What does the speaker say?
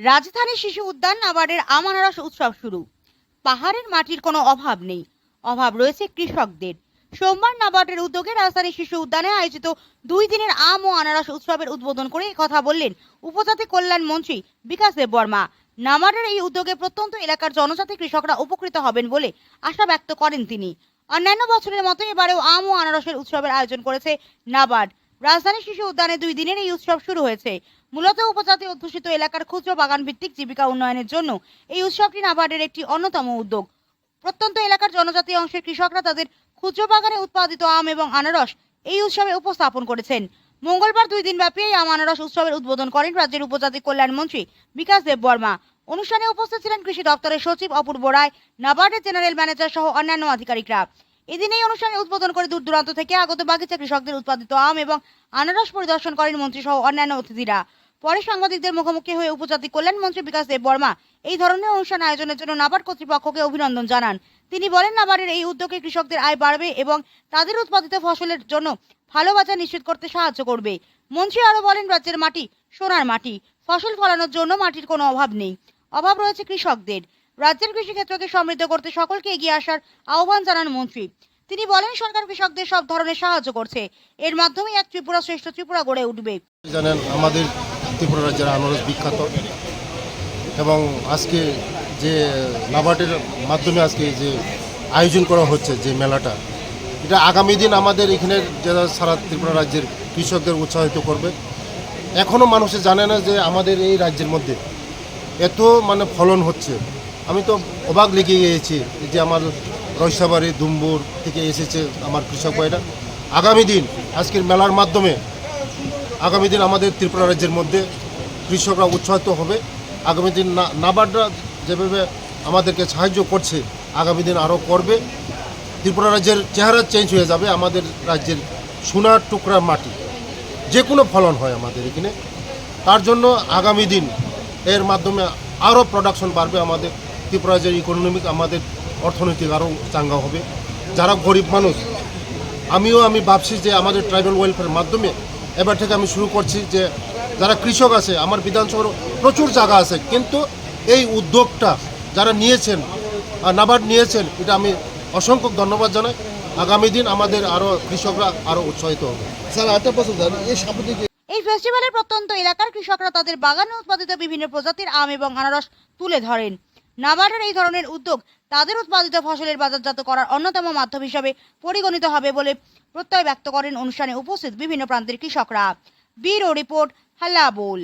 রাজধানী শিশু উদ্যান নাবার্ডের আমানারস উৎসব শুরু। পাহাড়ের মাটির কোনো অভাব নেই। অভাব রয়েছে কৃষকদের। সোমবার নাবার্ডের উদ্যোগে রাজধানী শিশু উদ্যানে আয়োজিত দুই দিনের আম ও আনারস উৎসবের উদ্বোধন করে কথা বললেন উপজাতি কল্যাণ মন্ত্রী বিকাশ দেব বর্মা নাবার্ডের এই উদ্যোগে প্রত্যন্ত এলাকার জনজাতি কৃষকরা উপকৃত হবেন বলে আশা ব্যক্ত করেন তিনি। অন্যান্য বছরের মতো এবারেও আম ও আনারসের উৎসবের আয়োজন করেছে নাবার্ড। রাজধানী শিশু উদ্যানে দুই দিনের এই উৎসব শুরু হয়েছে। মূলত উপজাতি অধ্যুষিত এলাকার ক্ষুদ্র বাগান ভিত্তিক জীবিকা উন্নয়নের জন্য এই উৎসবটি নাবার্ডের একটি অন্যতম উদ্যোগ। প্রত্যন্ত এলাকার জনজাতি অংশের কৃষকরা তাদের ক্ষুদ্র বাগানে উৎপাদিত আম এবং আনারস এই উৎসবে উপস্থাপন করেছেন। মঙ্গলবার দুই দিনব্যাপী এই আম আনারস উৎসবের উদ্বোধন করেন রাজ্যের উপজাতি কল্যাণ মন্ত্রী বিকাশ দেব বর্মা অনুষ্ঠানে উপস্থিত ছিলেন কৃষি দপ্তরের সচিব অপূর্ব রায়, নাবার্ডের জেনারেল ম্যানেজার সহ অন্যান্য আধিকারিকরা। এদিন এই অনুষ্ঠানে উদ্বোধন করে দূর দূরান্ত থেকে আগত বাগিচা কৃষকদের উৎপাদিত আম এবং আনারস পরিদর্শন করেন মন্ত্রী সহ অন্যান্য অতিথিরা। পরে সাংবাদিকদের মুখোমুখি হয়ে উপজাতি কল্যাণ মন্ত্রী বিকাশ দেব বর্মা এই ধরনের অনুষ্ঠান আয়োজনের জন্য নাবার্ড কর্তৃপক্ষকে অভিনন্দন জানান। তিনি বলেন, নাবার্ডের এই উদ্যোগে কৃষকদের আয় বাড়বে এবং তাদের উৎপাদিত ফসলের জন্য ভালো বাজার নিশ্চিত করতে সাহায্য করবে। মন্ত্রী আরও বলেন, রাজ্যের মাটি সোনার মাটি। ফসল ফলানোর জন্য মাটির কোনো অভাব নেই। অভাব রয়েছে কৃষকদের। রাজ্যের কৃষিক্ষেত্রকে সমৃদ্ধ করতে সকলকে এগিয়ে আসার আহ্বান জানান মন্ত্রী। তিনি বলেন, সরকার কৃষকদের সব ধরনের সাহায্য করছে। এর মাধ্যমে এক ত্রিপুরা শ্রেষ্ঠ ত্রিপুরা গড়ে উঠবে। জানেন, আমাদের ত্রিপুরা রাজ্যের আনারস বিখ্যাত। এবং আজকে যে নাবার্ডের মাধ্যমে আজকে যে আয়োজন করা হচ্ছে, যে মেলাটা, এটা আগামী দিন আমাদের এখানের যারা সারা ত্রিপুরা রাজ্যের কৃষকদের উৎসাহিত করবে। এখনও মানুষে জানে না যে আমাদের এই রাজ্যের মধ্যে এত মানে ফলন হচ্ছে। আমি তো অবাক লেগে গিয়েছি যে আমার রয়সাবাড়ি দুম্বুর থেকে এসেছে আমার কৃষক ভাইরা। আগামী দিন, আজকের মেলার মাধ্যমে, আগামী দিন আমাদের ত্রিপুরা রাজ্যের মধ্যে কৃষকরা উৎসাহিত হবে। আগামী দিন নাবার্ডরা যেভাবে আমাদেরকে সাহায্য করছে, আগামী দিন আরও করবে। ত্রিপুরা রাজ্যের চেহারা চেঞ্জ হয়ে যাবে আমাদের রাজ্যের সোনার টুকরা মাটি। যে কোনো ফলন হয় আমাদের এখানে। তার জন্য আগামী দিন এর মাধ্যমে আরও প্রোডাকশন বাড়বে আমাদের ত্রিপুরা রাজ্যের ইকোনমিক আমাদের অর্থনৈতিক আরও চাঙ্গা হবে। যারা গরিব মানুষ আমিও আমি ভাবছি যে আমাদের ট্রাইবাল ওয়েলফেয়ার মাধ্যমে এবার থেকে আমি শুরু করছি যে যারা কৃষক আছে আমার বিধানসভার প্রচুর জায়গা আছে কিন্তু এই উদ্যোগটা যারা নিয়েছেন আর নাবার্ড নিয়েছেন এটা আমি অসংখ্য ধন্যবাদ জানাই। আগামী দিন আমাদের আরও কৃষকরা আরও উৎসাহিত হবে। স্যার আরেকটা প্রশ্ন এই সাম্প্রতিক এই ফেস্টিভ্যালের প্রত্যন্ত এলাকার কৃষকরা তাদের বাগানে উৎপাদিত বিভিন্ন প্রজাতির আম এবং আনারস তুলে ধরেন। নাবার্ডের এই ধরনের উদ্যোগ তাদের উৎপাদিত ফসলের বাজারজাত করার অন্যতম মাধ্যম হিসাবে পরিগণিত হবে বলে প্রত্যয় ব্যক্ত করেন অনুষ্ঠানে উপস্থিত বিভিন্ন প্রান্তের কৃষকরা। বিরো রিপোর্ট হাল্লা বোল